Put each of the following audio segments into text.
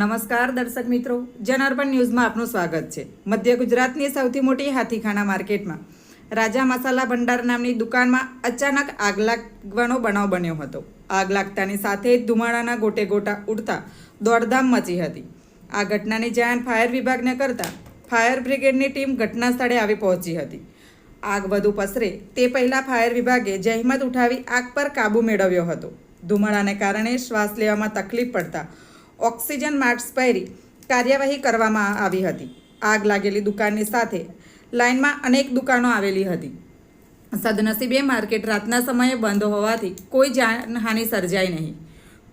નમસ્કાર દર્શક મિત્રો. જનાર્પણ ન્યૂઝમાં આપનું સ્વાગત છે. મધ્ય ગુજરાતની સૌથી મોટી હાથીખાના માર્કેટમાં રાજા મસાલા ભંડાર નામની દુકાનમાં અચાનક આગ લાગવાનો બનાવ બન્યો હતો. આગ લાગતાની સાથે જ ધુમાડાના ગોટે ગોટા ઉડતા દોડધામ મચી હતી. આ ઘટનાની જાણ ફાયર વિભાગને કરતા ફાયર બ્રિગેડની ટીમ ઘટના સ્થળે આવી પહોંચી હતી. આગ વધુ પસરે તે પહેલાં ફાયર વિભાગે જહેમત ઉઠાવી આગ પર કાબૂ મેળવ્યો હતો. ધુમાડાને કારણે શ્વાસ લેવામાં તકલીફ પડતા ઓક્સિજન માસ્ક પહેરી કાર્યવાહી કરવામાં આવી હતી. આગ લાગેલી દુકાનની સાથે લાઇનમાં અનેક દુકાનો આવેલી હતી. સદનસીબે માર્કેટ રાતના સમયે બંધ હોવાથી કોઈ જાનહાનિ સર્જાઈ નહીં.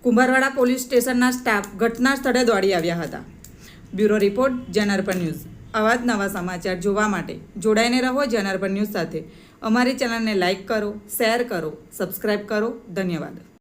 કુંભારવાડા પોલીસ સ્ટેશનના સ્ટાફ ઘટના સ્થળે દોડી આવ્યા હતા. Bureau report, Janarpan news. આવા જ નવા સમાચાર જોવા માટે જોડાઈને રહો જનાર્પણ ન્યૂઝ સાથે. અમારી ચેનલને લાઇક કરો, શેર કરો સબસ્ક્રાઈબ કરો. ધન્યવાદ.